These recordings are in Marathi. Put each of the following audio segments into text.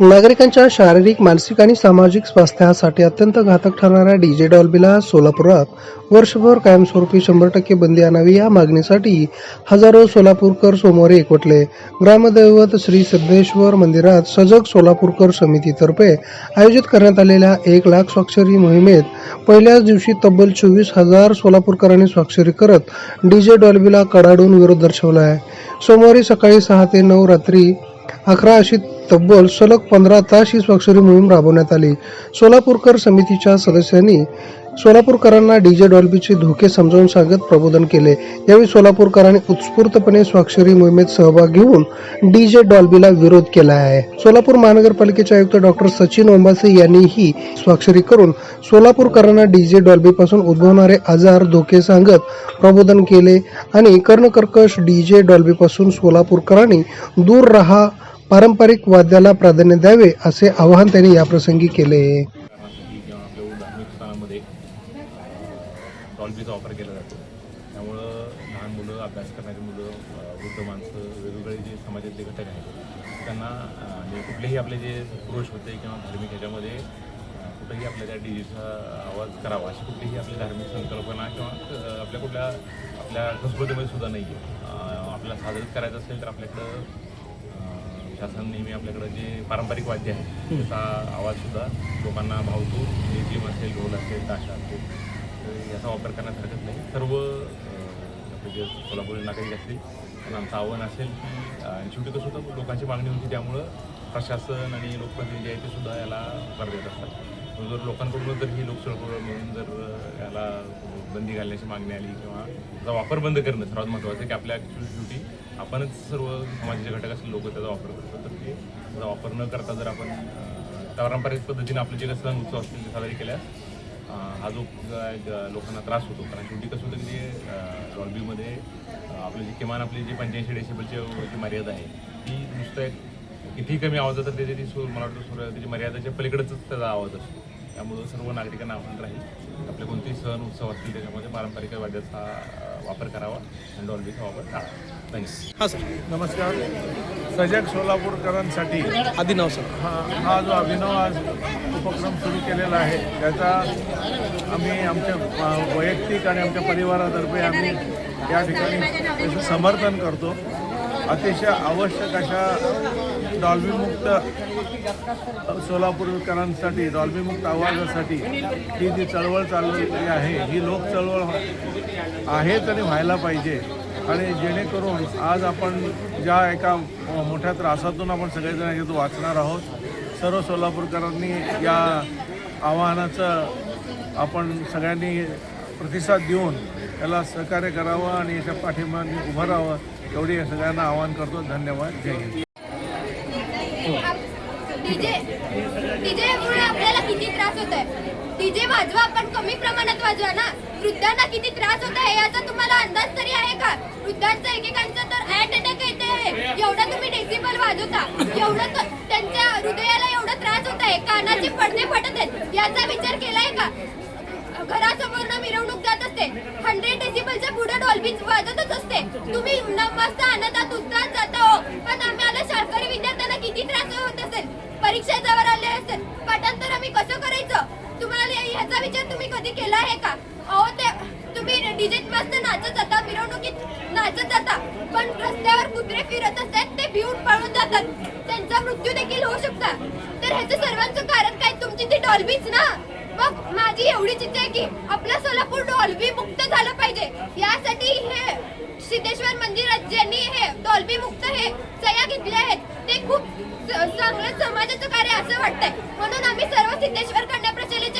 नागरिकांच्या शारीरिक मानसिक आणि सामाजिक स्वास्थ्यासाठी अत्यंत घातक ठरणाऱ्या डीजे डॉल्बीला सोलापुरात वर्षभर कायमस्वरूपी शंभर टक्के बंदी आणावी या मागणीसाठी हजारो सोलापूरकर सोमवारी एकवटले. ग्रामदैवत श्री सिद्धेश्वर मंदिरात सजग सोलापूरकर समितीतर्फे आयोजित करण्यात आलेल्या एक लाख स्वाक्षरी मोहिमेत पहिल्याच दिवशी तब्बल चोवीस हजार सोलापूरकरांनी स्वाक्षरी करत डीजे डॉल्बीला कडाडून विरोध दर्शवला आहे. सोमवारी सकाळी सहा ते नऊ रात्री अकरा अशी तब्बल सलग पंधरा तास ही स्वाक्षरी मोहीम राबवण्यात आली. सोलापूरकर समितीच्या सदस्यांनी सोलापूरकरांना डीजे डॉल्बीचे धोके समजावून सांगत प्रबोधन केले. यावेळी सोलापूरकरांनी उत्स्फूर्तपणे स्वाक्षरी मोहिमेत सहभाग घेऊन डीजे डॉल्बीला विरोध केला आहे. सोलापूर महानगरपालिकेचे आयुक्त डॉक्टर सचिन ओंबासे यांनीही स्वाक्षरी करून सोलापूरकरांना डीजे डॉल्बीपासून उद्भवणारे आजार धोके सांगत प्रबोधन केले आणि कर्णकर्कश डीजे डॉल्बीपासून सोलापूरकरांनी दूर राहा पारंपरिक वाद्याला प्राधान्य द्यावे असे आवाहन त्यांनी याप्रसंगी केले. कारणासाठी किंवा आपल्या धार्मिक स्थानामध्ये डॉल्बीचा वापर केला जातो. त्यामुळं लहान मुलं अभ्यास करणारी मुलं वृद्ध माणसं वेगवेगळे जे समाजातले घटक आहेत त्यांना अ, म्हणजे कुठलेही आपले जे पुरुष होते किंवा धार्मिक ह्याच्यामध्ये अ, कुठेही आपल्या त्या डीजेचा आवाज करावा अशी कुठलीही आपली धार्मिक संकल्पना किंवा आपल्या कुठल्या आपल्या संस्कृतीमध्ये सुद्धा नाही आहे आपल्याला साजरं करायचं असेल तर आपल्याकडं शासन नेहमी आपल्याकडं जे पारंपरिक वाद्य आहे त्याचा आवाज सुद्धा लोकांना भावतो. लेझिम असेल ढोल असेल ताशा असेल तर याचा वापर करण्यास हरकत नाही. सर्व जे सोलापूर नागरिक असतील त्यांना आमचं आव्हान असेल की शेवटी कसं होतं लोकांची मागणी होती त्यामुळं प्रशासन आणि लोकप्रतिनिधी आहे ते सुद्धा याला होकार देत असतात. पण जर लोकांकडून जर ही लोकचळवळ म्हणून जर याला बंदी घालण्याची मागणी आली किंवा त्याचा वापर बंद करणं सर्वात महत्त्वाचं की आपल्या शेवटी आपणच सर्व समाजाचे घटक असलेले लोक त्याचा वापर करतो तर ते त्याचा वापर न करता जर आपण पारंपरिक पद्धतीने आपले जे सण उत्सव असतील ते साजरे केल्यास हा जो लोकांना त्रास होतो. कारण शेवटी कसं होतं की ते डॉल्बीमध्ये आपले जे किमान आपली जी पंच्याऐंशी डेसिबलची जी मर्यादा आहे ती नुसतं एक कितीही कमी आवाज तर त्याची ती सूर मला वाटतं सूर त्याची मर्यादाच्या पलीकडचंच त्याचा आवाज असतो. त्यामुळं सर्व नागरिकांना आव्हान राहील. आपले कोणतेही सण उत्सव असतील त्याच्यामध्ये पारंपरिक वाद्याचा वापर करावा आणि डॉल्बीचा वापर टाळावा. थँक्स हां सर. नमस्कार. सजग सोलापूरकरांसाठी आधी नाव सर हा हा जो अभिनव आज उपक्रम सुरू केलेला आहे. त्याचा आम्ही आमच्या वैयक्तिक आणि आमच्या परिवारातर्फे आम्ही या ठिकाणी त्याचं समर्थन करतो. अतिशय आवश्यक अशा डॉल्बीमुक्त सोलापूरकरांसाठी डॉल्बीमुक्त आवाजासाठी ही जी चळवळ चाललेली आहे ही लोक चळवळ आहेच आणि व्हायला पाहिजे. आणि जेणेकरून आज आपण ज्या एका मोठ्या त्रासातून आपण सगळेजण याच्यात वाचणार आहोत सर्व सोलापूरकरांनी या आव्हानाचं आपण सगळ्यांनी प्रतिसाद देऊन याला सहकार्य करावं आणि याच्या पाठिंबाने उभं राहावं एवढी सगळ्यांना आवाहन करतो. धन्यवाद. जय हिंद. डीजे डीजेमुळे आपल्याला किती त्रास होत आहे डीजे वाजवा आपण कमी प्रमाणात वाजवा ना. वृद्धांना किती त्रास होत आहे याचा तुम्हाला अंदाज तरी आहे का वृद्धांचं एकेकांचं तर ऍट अटॅक येते आहे एवढा तुम्ही डेसिबल वाजवता एवढं त्यांच्या हृदयाला एवढा त्रास होत आहे कानाचे पडदे फटत आहेत याचा विचार केलाय का? घरासमोर मिरवणूक जात असते हंड्रेड डेसिबलच्या पुढे डॉल्बी वाजतच असते. तुम्ही मस्त आनंदात उत्साहात जाता हो पण आम्हाला शाळकरी विद्यार्थ्यांना किती त्रास होत असेल? परीक्षा जवळ आले असेल पाठांतर आम्ही कसं करायचं? तुम्हाला याचा विचार तुम्ही कधी केला आहे का? अहो ते तुम्ही डीजेत मस्त नाचत जाता मिरवणुकीत नाचत जाता पण रस्त्यावर कुत्रे फिरत असतात ते भिवून पळून जातात. त्यांचा मृत्यू देखील होऊ शकता. तर ह्याचं सर्वांचं कारण काय? तुमची ती डॉल्बीच ना? मग माझी एवढीच इच्छा आहे की आपलं सोलापूर डॉल्बी मुक्त झालं पाहिजे. यासाठी हे सिद्धेश्वर मंदिरात ज्यांनी हे डॉल्बी मुक्त हे सह्या घेतल्या आहेत. ते खूप चांगलं समाजाचं कार्य असं वाटतंय. म्हणून आम्ही सर्व सिद्धेश्वर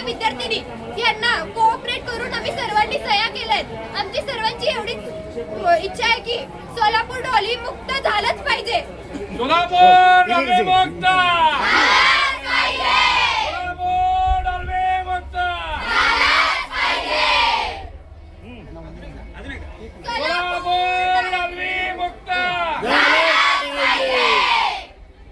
विद्यार्थिनी यांना कोऑपरेट करून आम्ही सर्वांनी सह्या केल्यात. आमची सर्वांची एवढीच अ, इच्छा आहे की सोलापूर डॉल्बी मुक्त झालंच पाहिजे. सोलापूर मुक्त!